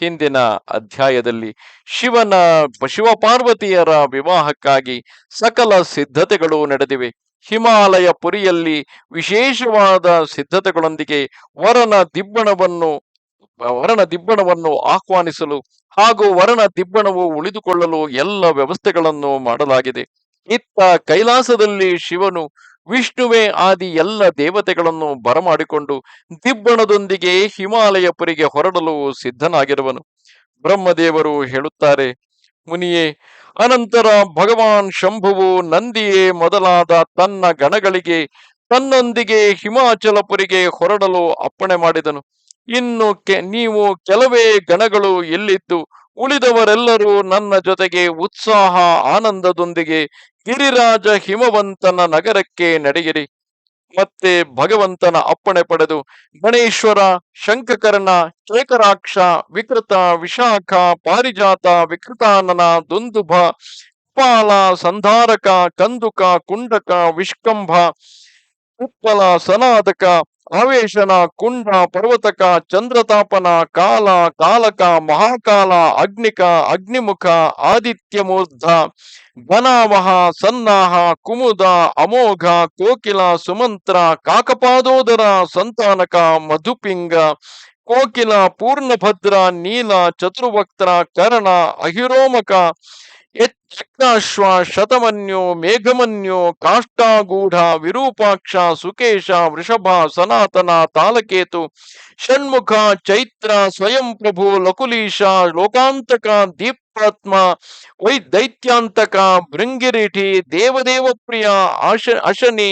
ಹಿಂದಿನ ಅಧ್ಯಾಯದಲ್ಲಿ ಶಿವನ ಶಿವಪಾರ್ವತಿಯರ ವಿವಾಹಕ್ಕಾಗಿ ಸಕಲ ಸಿದ್ಧತೆಗಳು ನಡೆದಿವೆ. ಹಿಮಾಲಯ ಪುರಿಯಲ್ಲಿ ವಿಶೇಷವಾದ ಸಿದ್ಧತೆಗಳೊಂದಿಗೆ ವರನ ದಿಬ್ಬಣವನ್ನು ವರನ ದಿಬ್ಬಣವನ್ನು ಆಹ್ವಾನಿಸಲು ಹಾಗೂ ವರನ ದಿಬ್ಬಣವು ಉಳಿದುಕೊಳ್ಳಲು ಎಲ್ಲ ವ್ಯವಸ್ಥೆಗಳನ್ನು ಮಾಡಲಾಗಿದೆ. ಇತ್ತ ಕೈಲಾಸದಲ್ಲಿ ಶಿವನು ವಿಷ್ಣುವೇ ಆದಿ ಎಲ್ಲ ದೇವತೆಗಳನ್ನು ಬರಮಾಡಿಕೊಂಡು ದಿಬ್ಬಣದೊಂದಿಗೆ ಹಿಮಾಲಯ ಪುರಿಗೆ ಹೊರಡಲು ಸಿದ್ಧನಾಗಿರುವನು. ಬ್ರಹ್ಮದೇವರು ಹೇಳುತ್ತಾರೆ, ಮುನಿಯೇ, ಅನಂತರ ಭಗವಾನ್ ಶಂಭುವು ನಂದಿಯೇ ಮೊದಲಾದ ತನ್ನ ಗಣಗಳಿಗೆ ತನ್ನೊಂದಿಗೆ ಹಿಮಾಚಲಪುರಿಗೆ ಹೊರಡಲು ಅಪ್ಪಣೆ ಮಾಡಿದನು. ಇನ್ನು ಕೆ, ನೀವು ಕೆಲವೇ ಗಣಗಳು ಎಲ್ಲಿದ್ದು ಉಳಿದವರೆಲ್ಲರೂ ನನ್ನ ಜೊತೆಗೆ ಉತ್ಸಾಹ, ಆನಂದದೊಂದಿಗೆ ಗಿರಿರಾಜ ಹಿಮವಂತನ ನಗರಕ್ಕೆ ನಡೆಯಿರಿ. ಮತ್ತೆ ಭಗವಂತನ ಅಪ್ಪಣೆ ಪಡೆದು ಗಣೇಶ್ವರ ಶಂಖಕರ್ಣ ಕೇಕರಾಕ್ಷ ವಿಕೃತ ವಿಶಾಖ, ಪಾರಿಜಾತ, ವಿಕೃತಾನನ, ದುಂದುಭ ಉಪ್ಪಾಲ ಸಂಧಾರಕ, ಕಂದುಕ, ಕುಂಡಕ, ವಿಷ್ಕಂಭ, ಉಪ್ಪಲ ಸನಾದಕ ಆವೇಶನ, ಕುಂಡ, ಪರ್ವತಕ, ಚಂದ್ರತಾಪನ, ಕಾಲ, ಕಾಲಕ, ಮಹಾಕಾಲ, ಅಗ್ನಿಕ, ಅಗ್ನಿಮುಖ, ಆದಿತ್ಯಮೂರ್ಧ ಘನಾವಹ ಸನ್ನಾಹ, ಕುಮುದ, ಅಮೋಘ, ಕೋಕಿಲ, ಸುಮಂತ್ರ, ಕಾಕಪಾದೋದರ, ಸಂತಾನಕ, ಮಧುಪಿಂಗ, ಕೋಕಿಲ, ಪೂರ್ಣಭದ್ರ, ನೀಲ, ಚತುರ್ವಕ್ತ್ರ, ಕರ್ಣ, ಅಹಿರೋಮಕ ಯಜ್ಞಾಶ್ವ ಶತಮನ್ಯೋ, ಮೇಘಮನ್ಯೋ, ಕಾಷ್ಟಾಗೂಢ, ವಿರೂಪಾಕ್ಷ, ಸುಕೇಶ, ವೃಷಭ, ಸನಾತನ, ತಾಲಕೇತು, ಷಣ್ಮುಖ, ಚೈತ್ರ, ಸ್ವಯಂ ಪ್ರಭು, ಲಕುಲೀಶ, ಲೋಕಾಂತಕ ದೀಪಾತ್ಮ ವೈ ದೈತ್ಯಾಂತಕ ಭೃಂಗಿರಿಠಿ ದೇವದೇವಪ್ರಿಯ, ಆಶ, ಅಶನಿ,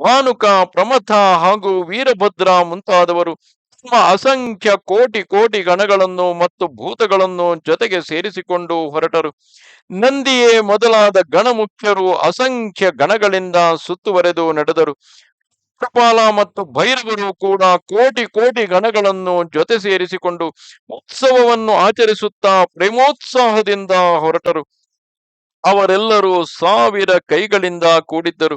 ಭಾನುಕ, ಪ್ರಮಥ ಹಾಗೂ ವೀರಭದ್ರ ಮುಂತಾದವರು. ತಮ್ಮ ಅಸಂಖ್ಯ ಕೋಟಿ ಕೋಟಿ ಗಣಗಳನ್ನು ಮತ್ತು ಭೂತಗಳನ್ನು ಜೊತೆಗೆ ಸೇರಿಸಿಕೊಂಡು ಹೊರಟರು. ನಂದಿಯೇ ಮೊದಲಾದ ಗಣಮುಖ್ಯರು ಅಸಂಖ್ಯ ಗಣಗಳಿಂದ ಸುತ್ತುವರೆದು ನಡೆದರು. ಕೃಪಾಲ ಮತ್ತು ಭೈರವರು ಕೂಡ ಕೋಟಿ ಕೋಟಿ ಗಣಗಳನ್ನು ಜೊತೆ ಸೇರಿಸಿಕೊಂಡು ಉತ್ಸವವನ್ನು ಆಚರಿಸುತ್ತಾ ಪ್ರೇಮೋತ್ಸಾಹದಿಂದ ಹೊರಟರು. ಅವರೆಲ್ಲರೂ ಸಾವಿರ ಕೈಗಳಿಂದ ಕೂಡಿದ್ದರು.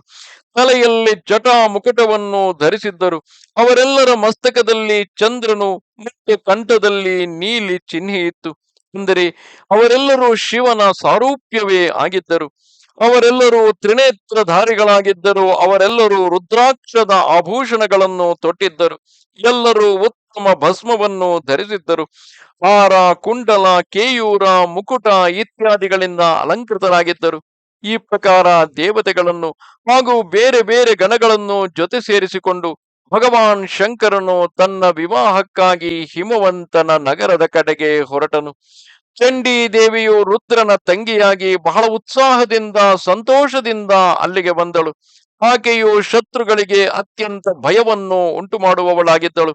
ತಲೆಯಲ್ಲಿ ಜಟಾ ಮುಕುಟವನ್ನು ಧರಿಸಿದ್ದರು. ಅವರೆಲ್ಲರ ಮಸ್ತಕದಲ್ಲಿ ಚಂದ್ರನು ಮತ್ತು ಕಂಠದಲ್ಲಿ ನೀಲಿ ಚಿಹ್ನೆ ಇತ್ತು. ಅಂದರೆ ಅವರೆಲ್ಲರೂ ಶಿವನ ಸಾರೂಪ್ಯವೇ ಆಗಿದ್ದರು. ಅವರೆಲ್ಲರೂ ತ್ರಿನೇತ್ರಧಾರಿಗಳಾಗಿದ್ದರು. ಅವರೆಲ್ಲರೂ ರುದ್ರಾಕ್ಷದ ಆಭೂಷಣಗಳನ್ನು ತೊಟ್ಟಿದ್ದರು. ಎಲ್ಲರೂ ಉತ್ತಮ ಭಸ್ಮವನ್ನು ಧರಿಸಿದ್ದರು. ಹಾರ ಕುಂಡಲ, ಕೇಯೂರ, ಮುಕುಟ ಇತ್ಯಾದಿಗಳಿಂದ ಅಲಂಕೃತರಾಗಿದ್ದರು. ಈ ಪ್ರಕಾರ ದೇವತೆಗಳನ್ನು ಹಾಗೂ ಬೇರೆ ಬೇರೆ ಗಣಗಳನ್ನು ಜೊತೆ ಸೇರಿಸಿಕೊಂಡು ಭಗವಾನ್ ಶಂಕರನು ತನ್ನ ವಿವಾಹಕ್ಕಾಗಿ ಹಿಮವಂತನ ನಗರದ ಕಡೆಗೆ ಹೊರಟನು. ಚಂಡಿ ದೇವಿಯು ರುದ್ರನ ತಂಗಿಯಾಗಿ ಬಹಳ ಉತ್ಸಾಹದಿಂದ, ಸಂತೋಷದಿಂದ ಅಲ್ಲಿಗೆ ಬಂದಳು. ಆಕೆಯು ಶತ್ರುಗಳಿಗೆ ಅತ್ಯಂತ ಭಯವನ್ನು ಉಂಟು ಮಾಡುವವಳಾಗಿದ್ದಳು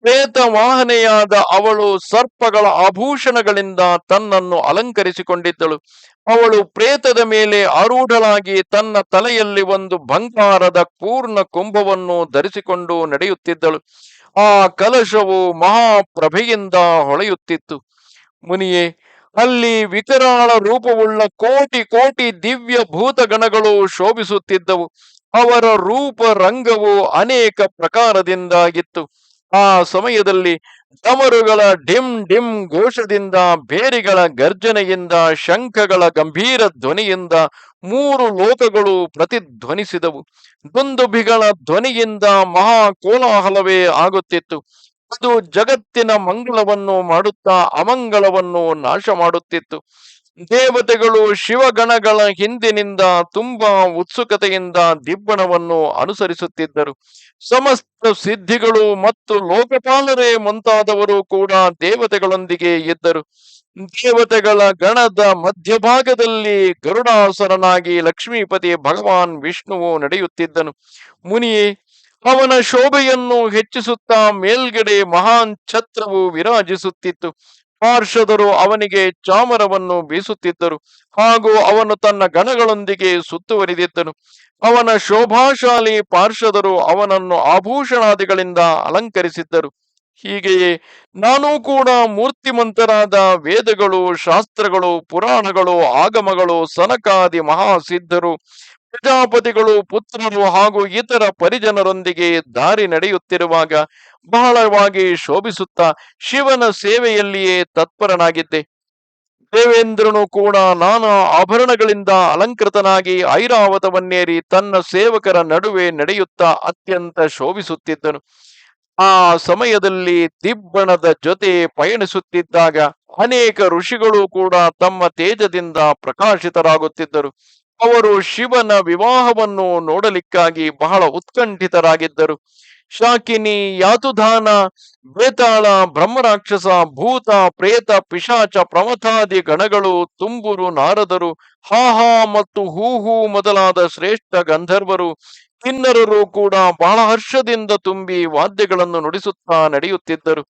ಪ್ರೇತ ವಾಹನೆಯಾದ ಅವಳು ಸರ್ಪಗಳ ಆಭೂಷಣಗಳಿಂದ ತನ್ನನ್ನು ಅಲಂಕರಿಸಿಕೊಂಡಿದ್ದಳು. ಅವಳು ಪ್ರೇತದ ಮೇಲೆ ಆರೂಢಳಾಗಿ ತನ್ನ ತಲೆಯಲ್ಲಿ ಒಂದು ಬಂಗಾರದ ಪೂರ್ಣ ಕುಂಭವನ್ನು ಧರಿಸಿಕೊಂಡು ನಡೆಯುತ್ತಿದ್ದಳು. ಆ ಕಲಶವು ಮಹಾಪ್ರಭೆಯಿಂದ ಹೊಳೆಯುತ್ತಿತ್ತು. ಮುನಿಯೇ, ಅಲ್ಲಿ ವಿಕರಾಳ ರೂಪವುಳ್ಳ ಕೋಟಿ ಕೋಟಿ ದಿವ್ಯ ಭೂತಗಣಗಳು ಶೋಭಿಸುತ್ತಿದ್ದವು. ಅವರ ರೂಪ ರಂಗವು ಅನೇಕ ಪ್ರಕಾರದಿಂದಾಗಿತ್ತು. ಆ ಸಮಯದಲ್ಲಿ ಡಮರುಗಳ ಡಿಮ್ ಡಿಮ್ ಘೋಷದಿಂದ, ಬೇರಿಗಳ ಗರ್ಜನೆಯಿಂದ, ಶಂಖಗಳ ಗಂಭೀರ ಧ್ವನಿಯಿಂದ ಮೂರು ಲೋಕಗಳು ಪ್ರತಿಧ್ವನಿಸಿದವು. ದುಂದುಭಿಗಳ ಧ್ವನಿಯಿಂದ ಮಹಾ ಕೋಲಾಹಲವೇ ಆಗುತ್ತಿತ್ತು. ಅದು ಜಗತ್ತಿನ ಮಂಗಳವನ್ನು ಮಾಡುತ್ತಾ, ಅಮಂಗಳವನ್ನು ನಾಶ ಮಾಡುತ್ತಿತ್ತು ದೇವತೆಗಳು ಶಿವಗಣಗಳ ಹಿಂದಿನಿಂದ ತುಂಬಾ ಉತ್ಸುಕತೆಯಿಂದ ದಿಬ್ಬಣವನ್ನು ಅನುಸರಿಸುತ್ತಿದ್ದರು. ಸಮಸ್ತ ಸಿದ್ಧಿಗಳು ಮತ್ತು ಲೋಕಪಾಲರೇ ಮುಂತಾದವರು ಕೂಡ ದೇವತೆಗಳೊಂದಿಗೆ ಇದ್ದರು. ದೇವತೆಗಳ ಗಣದ ಮಧ್ಯಭಾಗದಲ್ಲಿ ಗರುಡಾಸರನಾಗಿ ಲಕ್ಷ್ಮೀಪತಿ ಭಗವಾನ್ ವಿಷ್ಣುವು ನಡೆಯುತ್ತಿದ್ದನು. ಮುನಿಯೇ, ಅವನ ಶೋಭೆಯನ್ನು ಹೆಚ್ಚಿಸುತ್ತಾ ಮೇಲ್ಗಡೆ ಮಹಾನ್ ಛತ್ರವು ವಿರಾಜಿಸುತ್ತಿತ್ತು. ಪಾರ್ಷದರು ಅವನಿಗೆ ಚಾಮರವನ್ನು ಬೀಸುತ್ತಿದ್ದರು ಹಾಗೂ ಅವನು ತನ್ನ ಗಣಗಳೊಂದಿಗೆ ಸುತ್ತುವರಿದಿದ್ದನು. ಅವನ ಶೋಭಾಶಾಲಿ ಪಾರ್ಷದರು ಅವನನ್ನು ಆಭೂಷಣಾದಿಗಳಿಂದ ಅಲಂಕರಿಸಿದ್ದರು. ಹೀಗೆಯೇ ನಾನೂ ಕೂಡ ಮೂರ್ತಿಮಂತರಾದ ವೇದಗಳು, ಶಾಸ್ತ್ರಗಳು, ಪುರಾಣಗಳು, ಆಗಮಗಳು, ಸನಕಾದಿ ಮಹಾಸಿದ್ಧರು ಪ್ರಜಾಪತಿಗಳು, ಪುತ್ರರು ಹಾಗೂ ಇತರ ಪರಿಜನರೊಂದಿಗೆ ದಾರಿ ನಡೆಯುತ್ತಿರುವಾಗ ಬಹಳವಾಗಿ ಶೋಭಿಸುತ್ತಾ ಶಿವನ ಸೇವೆಯಲ್ಲಿಯೇ ತತ್ಪರನಾಗಿದ್ದೆ. ದೇವೇಂದ್ರನು ಕೂಡ ನಾನಾ ಆಭರಣಗಳಿಂದ ಅಲಂಕೃತನಾಗಿ ಐರಾವತವನ್ನೇರಿ ತನ್ನ ಸೇವಕರ ನಡುವೆ ನಡೆಯುತ್ತಾ ಅತ್ಯಂತ ಶೋಭಿಸುತ್ತಿದ್ದನು. ಆ ಸಮಯದಲ್ಲಿ ದಿಬ್ಬಣದ ಜೊತೆ ಪಯಣಿಸುತ್ತಿದ್ದಾಗ ಅನೇಕ ಋಷಿಗಳು ಕೂಡ ತಮ್ಮ ತೇಜದಿಂದ ಪ್ರಕಾಶಿತರಾಗುತ್ತಿದ್ದರು. ಅವರು ಶಿವನ ವಿವಾಹವನ್ನು ನೋಡಲಿಕ್ಕಾಗಿ ಬಹಳ ಉತ್ಕಂಠಿತರಾಗಿದ್ದರು. ಶಾಕಿನಿ, ಯಾತುಧಾನ, ಬೇತಾಳ, ಬ್ರಹ್ಮರಾಕ್ಷಸ, ಭೂತ, ಪ್ರೇತ, ಪಿಶಾಚ ಪ್ರಮಥಾದಿ ಗಣಗಳು, ತುಂಬುರು, ನಾರದರು, ಹಾಹಾ ಮತ್ತು ಹೂಹು ಮೊದಲಾದ ಶ್ರೇಷ್ಠ ಗಂಧರ್ವರು ಕಿನ್ನರರು ಕೂಡ ಬಹಳ ಹರ್ಷದಿಂದ ತುಂಬಿ ವಾದ್ಯಗಳನ್ನು ನುಡಿಸುತ್ತಾ ನಡೆಯುತ್ತಿದ್ದರು.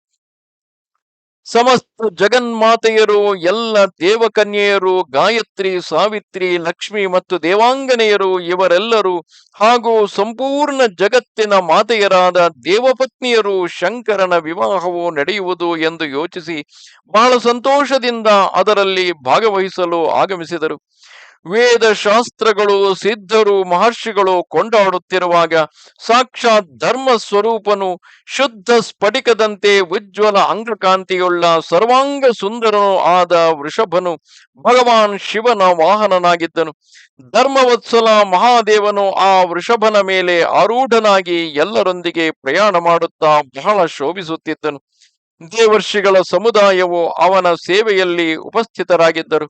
ಸಮಸ್ತ ಜಗನ್ಮಾತೆಯರು, ಎಲ್ಲ ದೇವಕನ್ಯೆಯರು, ಗಾಯತ್ರಿ, ಸಾವಿತ್ರಿ, ಲಕ್ಷ್ಮಿ ಮತ್ತು ದೇವಾಂಗನೆಯರು, ಇವರೆಲ್ಲರೂ ಹಾಗೂ ಸಂಪೂರ್ಣ ಜಗತ್ತಿನ ಮಾತೆಯರಾದ ದೇವಪತ್ನಿಯರು ಶಂಕರನ ವಿವಾಹವು ನಡೆಯುವುದು ಎಂದು ಯೋಚಿಸಿ ಬಹಳ ಸಂತೋಷದಿಂದ ಅದರಲ್ಲಿ ಭಾಗವಹಿಸಲು ಆಗಮಿಸಿದರು. ವೇದ ಶಾಸ್ತ್ರಗಳು ಸಿದ್ಧರು ಮಹರ್ಷಿಗಳು ಕೊಂಡಾಡುತ್ತಿರುವಾಗ ಸಾಕ್ಷಾತ್ ಧರ್ಮ ಸ್ವರೂಪನು ಶುದ್ಧ ಸ್ಫಟಿಕದಂತೆ ಉಜ್ವಲ ಅಂಗಕಾಂತಿಯುಳ್ಳ ಸರ್ವಾಂಗ ಸುಂದರನೂ ಆದ ವೃಷಭನು ಭಗವಾನ್ ಶಿವನ ವಾಹನನಾಗಿದ್ದನು. ಧರ್ಮವತ್ಸಲ ಮಹಾದೇವನು ಆ ವೃಷಭನ ಮೇಲೆ ಆರೂಢನಾಗಿ ಎಲ್ಲರೊಂದಿಗೆ ಪ್ರಯಾಣ ಮಾಡುತ್ತಾ ಬಹಳ ಶೋಭಿಸುತ್ತಿದ್ದನು. ದೇವರ್ಷಿಗಳ ಸಮುದಾಯವು ಅವನ ಸೇವೆಯಲ್ಲಿ ಉಪಸ್ಥಿತರಾಗಿದ್ದರು.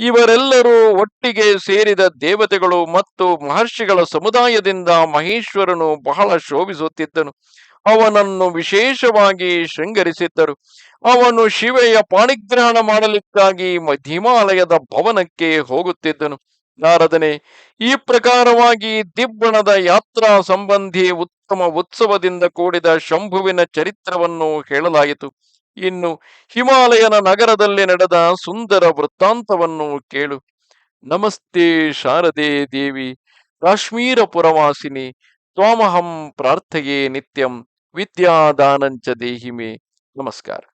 ಇವರೆಲ್ಲರೂ ಒಟ್ಟಿಗೆ ಸೇರಿದ ದೇವತೆಗಳು ಮತ್ತು ಮಹರ್ಷಿಗಳ ಸಮುದಾಯದಿಂದ ಮಹೇಶ್ವರನು ಬಹಳ ಶೋಭಿಸುತ್ತಿದ್ದನು. ಅವನನ್ನು ವಿಶೇಷವಾಗಿ ಶೃಂಗರಿಸಿದ್ದರು. ಅವನು ಶಿವೆಯ ಪಾಣಿಗ್ರಹಣ ಮಾಡಲಿಕ್ಕಾಗಿ ಹಿಮಾಲಯದ ಭವನಕ್ಕೆ ಹೋಗುತ್ತಿದ್ದನು. ನಾರದನೆ, ಈ ಪ್ರಕಾರವಾಗಿ ದಿಬ್ಬಣದ ಯಾತ್ರಾ ಸಂಬಂಧಿ ಉತ್ತಮ ಉತ್ಸವದಿಂದ ಕೂಡಿದ ಶಂಭುವಿನ ಚರಿತ್ರವನ್ನು ಹೇಳಲಾಯಿತು. ಇನ್ನು ಹಿಮಾಲಯನ ನಗರದಲ್ಲಿ ನಡೆದ ಸುಂದರ ವೃತ್ತಾಂತವನ್ನು ಕೇಳು. ನಮಸ್ತೆ ಶಾರದೆ ದೇವಿ ಕಾಶ್ಮೀರ ಪುರವಾಸಿನಿ ತ್ವಾಮಹಂ ಪ್ರಾರ್ಥೆಯೇ ನಿತ್ಯಂ, ವಿದ್ಯಾದಾನಂಚ ದೇಹಿಮೆ. ನಮಸ್ಕಾರ.